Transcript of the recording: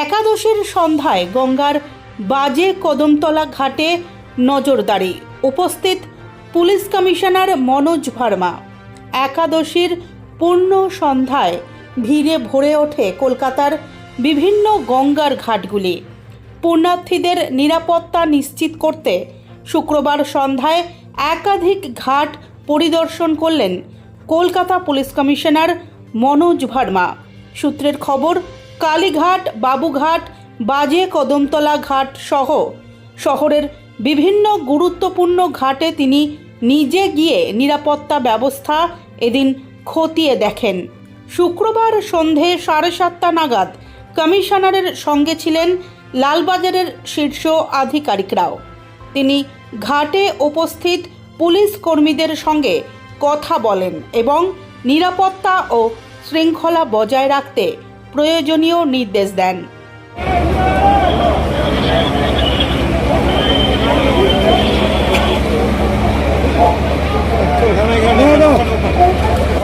একাদশীর সন্ধ্যায় গঙ্গার বাজে কদমতলা ঘাটে নজরদারি। উপস্থিত পুলিশ কমিশনার মনোজ ভার্মা। একাদশীর পূর্ণ সন্ধ্যায় ভিড়ে ভরে ওঠে কলকাতার বিভিন্ন গঙ্গার ঘাটগুলি। পুণ্যার্থীদের নিরাপত্তা নিশ্চিত করতে শুক্রবার সন্ধ্যায় একাধিক ঘাট পরিদর্শন করলেন কলকাতা পুলিশ কমিশনার মনোজ ভার্মা। সূত্রের খবর কালীঘাট, বাবুঘাট, বাজে কদমতলা ঘাট সহ শহরের বিভিন্ন গুরুত্বপূর্ণ ঘাটে তিনি নিজে গিয়ে নিরাপত্তা ব্যবস্থা এদিন খতিয়ে দেখেন। শুক্রবার সন্ধে সাড়ে সাতটা নাগাদ কমিশনারের সঙ্গে ছিলেন লালবাজারের শীর্ষ আধিকারিকরাও। তিনি ঘাটে উপস্থিত পুলিশ কর্মীদের সঙ্গে কথা বলেন এবং নিরাপত্তা ও শৃঙ্খলা বজায় রাখতে প্রয়োজনীয় নির্দেশ দেন।